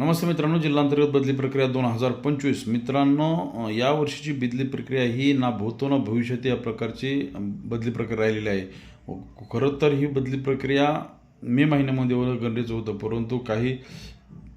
नमस्ते मित्रांनो जिल्हांतर्गत बदली प्रक्रिया दोन हजार पंचवीस. मित्रांनो या वर्षीची बदली प्रक्रिया ही ना भूतो ना भविष्यात या प्रकारची बदली प्रक्रिया राहिलेली आहे. हो, खरं तर ही बदली प्रक्रिया मे महिन्यामध्ये होणं गरजेचं होतं परंतु काही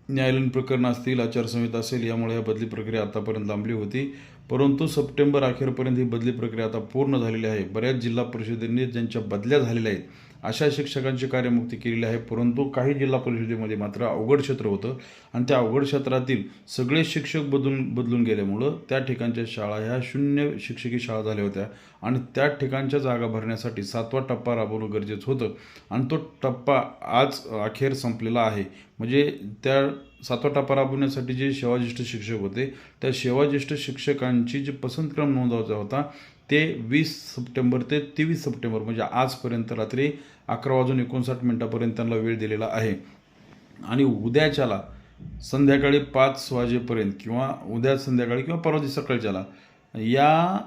न्यायालयीन प्रकरणं असतील आचारसंहिता असेल यामुळे या बदली प्रक्रिया आतापर्यंत लांबली होती. परंतु सप्टेंबर अखेरपर्यंत ही बदली प्रक्रिया आता पूर्ण झालेली आहे. बऱ्याच जिल्हा परिषदेने ज्यांच्या बदल्या झालेल्या आहेत अशा शिक्षकांची कार्यमुक्ती केलेली आहे. परंतु काही जिल्हा परिषदेमध्ये मात्र अवघड क्षेत्र होतं आणि त्या अवघड क्षेत्रातील सगळे शिक्षक बदलून बदलून गेल्यामुळं त्या ठिकाणच्या शाळा ह्या शून्य शिक्षकी शाळा झाल्या होत्या. आणि त्या ठिकाणच्या जागा भरण्यासाठी सातवा टप्पा राबवणं गरजेचं होतं. आणि तो टप्पा आज अखेर संपलेला आहे. म्हणजे त्या सातवा टप्पा राबवण्यासाठी जे सेवाज्येष्ठ शिक्षक होते त्या सेवाज्येष्ठ शिक्षकांची जे पसंतक्रम नोंदवायचा होता ते वीस सप्टेंबर ते तेवीस सप्टेंबर म्हणजे आजपर्यंत रात्री अकरा वाजून एकोणसाठ मिनटापर्यंत त्यांना वेळ दिलेला आहे. आणि उद्याच्याला संध्याकाळी पाच वाजेपर्यंत किंवा उद्या संध्याकाळी किंवा परवा दिवशी सकाळच्याला या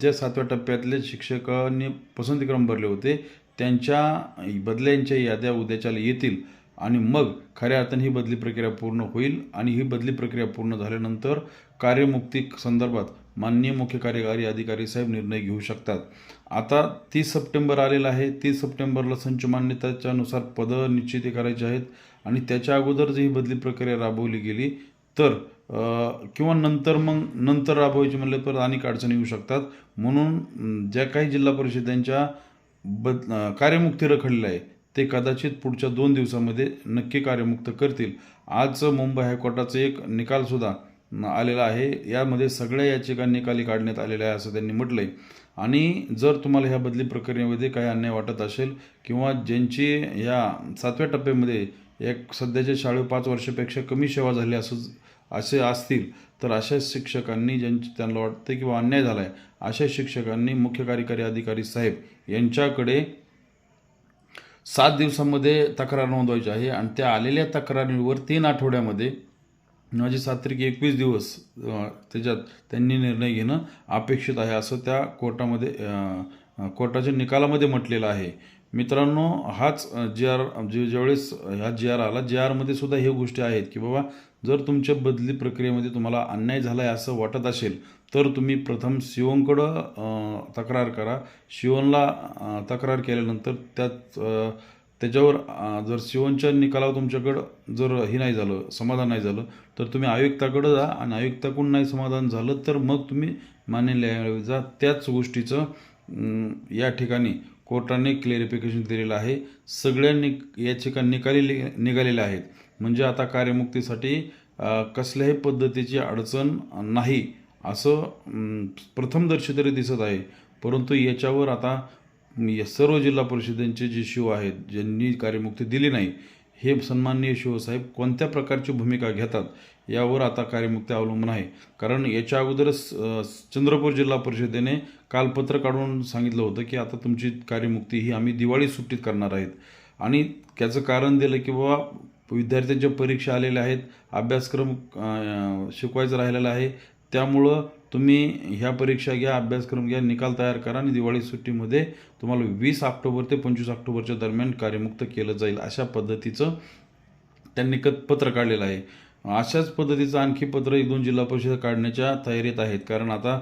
ज्या सातव्या टप्प्यातले शिक्षकांनी पसंतीक्रम भरले होते त्यांच्या बदल्यांच्या याद्या उद्याच्याला येतील. आणि मग खऱ्या अर्थाने ही बदली प्रक्रिया पूर्ण होईल आणि ही बदली प्रक्रिया पूर्ण झाल्यानंतर कार्यमुक्ती संदर्भात माननीय मुख्य कार्यकारी अधिकारी साहेब निर्णय घेऊ शकतात. आता तीस सप्टेंबर आलेला आहे. तीस सप्टेंबरला संच मान्यताच्यानुसार पदं निश्चिती करायची आहेत आणि त्याच्या अगोदर जर ही बदली प्रक्रिया राबवली गेली तर किंवा नंतर मग नंतर राबवायची म्हणलं तर अनेक अडचणी येऊ शकतात. म्हणून ज्या काही जिल्हा परिषदांच्या बद कार्यमुक्ती रखडल्या आहे ते कदाचित पुढच्या दोन दिवसामध्ये नक्की कार्यमुक्त करतील. आज मुंबई हायकोर्टाचा एक निकालसुद्धा आलेला आहे. यामध्ये सगळ्या याचिका निकाली काढण्यात आलेल्या आहे असं त्यांनी म्हटलं आहे आणि जर तुम्हाला ह्या बदली प्रक्रियेमध्ये काही अन्याय वाटत असेल किंवा ज्यांची ह्या सातव्या टप्प्यामध्ये एक सध्याच्या शाळे पाच वर्षापेक्षा कमी सेवा झाली असं असे असतील तर अशा शिक्षकांनी ज्यांची त्यांना वाटतं किंवा अन्याय झाला आहे अशा शिक्षकांनी मुख्य कार्यकारी अधिकारी साहेब यांच्याकडे सात दिवसामध्ये तक्रार नोंदवायची आहे आणि त्या आलेल्या तक्रारीवर तीन आठवड्यामध्ये म्हणजे सात तारीख एकवीस दिवस त्याच्यात त्यांनी निर्णय घेणं अपेक्षित आहे असं त्या कोर्टामध्ये कोर्टाच्या निकालामध्ये म्हटलेलं आहे. मित्रांनो हाच जी आर जे ज्यावेळेस ह्या जी आर आला जी आरमध्ये सुद्धा हे गोष्टी आहेत की बाबा जर तुमच्या बदली प्रक्रियेमध्ये तुम्हाला अन्याय झाला आहे असं वाटत असेल तर तुम्ही प्रथम शिवनकडं तक्रार करा. शिवनला तक्रार केल्यानंतर त्यात त्याच्यावर जर शिवनच्या निकालावर तुमच्याकडं जर हे नाही झालं समाधान नाही झालं तर तुम्ही आयुक्ताकडं जा आणि आयुक्ताकडून नाही समाधान झालं तर मग तुम्ही मान्य न्यायालयात जा. त्याच गोष्टीचं या ठिकाणी कोर्टाने क्लेरिफिकेशन दिलेलं आहे. सगळ्या नि याचिका निकाली निघालेल्या आहेत. म्हणजे आता कार्यमुक्तीसाठी कसल्याही पद्धतीची अडचण नाही. असं प्रथमदर्शी तरी दिसत आहे. परंतु याच्यावर आता या सर्व जिल्हा परिषदेचे जे शिव आहेत ज्यांनी कार्यमुक्ती दिली नाही हे सन्माननीय शिवसाहेब कोणत्या प्रकारची भूमिका घेतात यावर आता कार्यमुक्ती अवलंबून आहे. कारण याच्या अगोदरच चंद्रपूर जिल्हा परिषदेने कालपत्र काढून सांगितलं होतं की आता तुमची कार्यमुक्ती ही आम्ही दिवाळी सुट्टीत करणार आहेत. आणि त्याचं कारण दिलं की बाबा विद्यार्थ्यांच्या परीक्षा आलेल्या आहेत अभ्यासक्रम शिकवायचं राहिलेला आहे त्यामुळं तुम्ही ह्या परीक्षा घ्या अभ्यासक्रम घ्या निकाल तयार करा आणि दिवाळी सुट्टीमध्ये तुम्हाला वीस ऑक्टोबर ते पंचवीस ऑक्टोबरच्या दरम्यान कार्यमुक्त केलं जाईल अशा पद्धतीचं त्यांनी क पत्र काढलेलं आहे. अशाच पद्धतीचं आणखी पत्र एक दोन जिल्हा परिषद काढण्याच्या तयारीत आहेत. कारण आता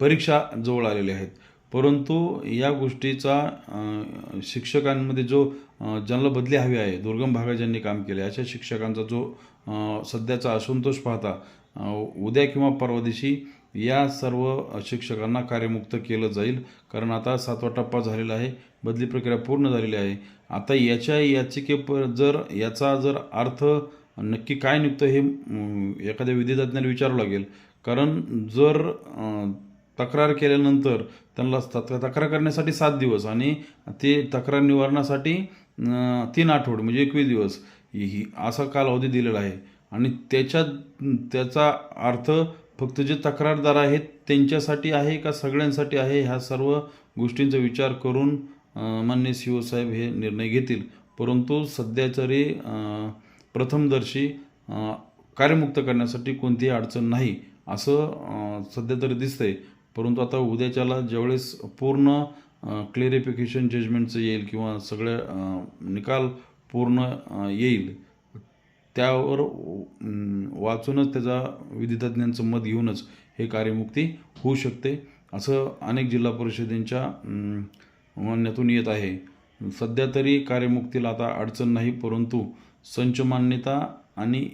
परीक्षा जवळ आलेल्या आहेत. परंतु या गोष्टीचा शिक्षकांमध्ये जो अं, ज्यांना बदली हवी आहे दुर्गम भागात ज्यांनी काम केले अशा शिक्षकांचा जो सध्याचा असंतोष पाहता उद्या किंवा परवा दिवशी या सर्व शिक्षकांना कार्यमुक्त केलं जाईल. कारण आता सातवा टप्पा झालेला आहे बदली प्रक्रिया पूर्ण झालेली आहे. आता याच्या याचिकेप जर याचा जर अर्थ नक्की काय निघतं हे एखाद्या विधितज्ञाला विचारावं लागेल. कारण जर तक्रार केल्यानंतर त्यांना तक- तक्रार करण्यासाठी सात दिवस आणि ते तक्रार निवारणासाठी तीन आठवडे म्हणजे एकवीस दिवस ही असा कालावधी दिलेला आहे. आणि त्याच्यात त्याचा अर्थ फक्त जे तक्रारदार आहेत त्यांच्यासाठी आहे का सगळ्यांसाठी आहे ह्या सर्व गोष्टींचा विचार करून मान्य माननीय सी साहेब हे निर्णय घेतील. परंतु सध्या तरी प्रथमदर्शी कार्यमुक्त करण्यासाठी कोणतीही अडचण नाही असं सध्या तरी दिसतंय. परंतु आता उद्याच्याला ज्यावेळेस पूर्ण क्लेरिफिकेशन जजमेंटचं येईल किंवा सगळ्या निकाल पूर्ण येईल त्यावर वाचूनच त्याचा विधितज्ञांचं मत घेऊनच हे कार्यमुक्ती होऊ शकते असं अनेक जिल्हा परिषदेंच्या म्हणण्यातून येत आहे. सध्या तरी कार्यमुक्तीला आता अडचण नाही परंतु संच मान्यता आणि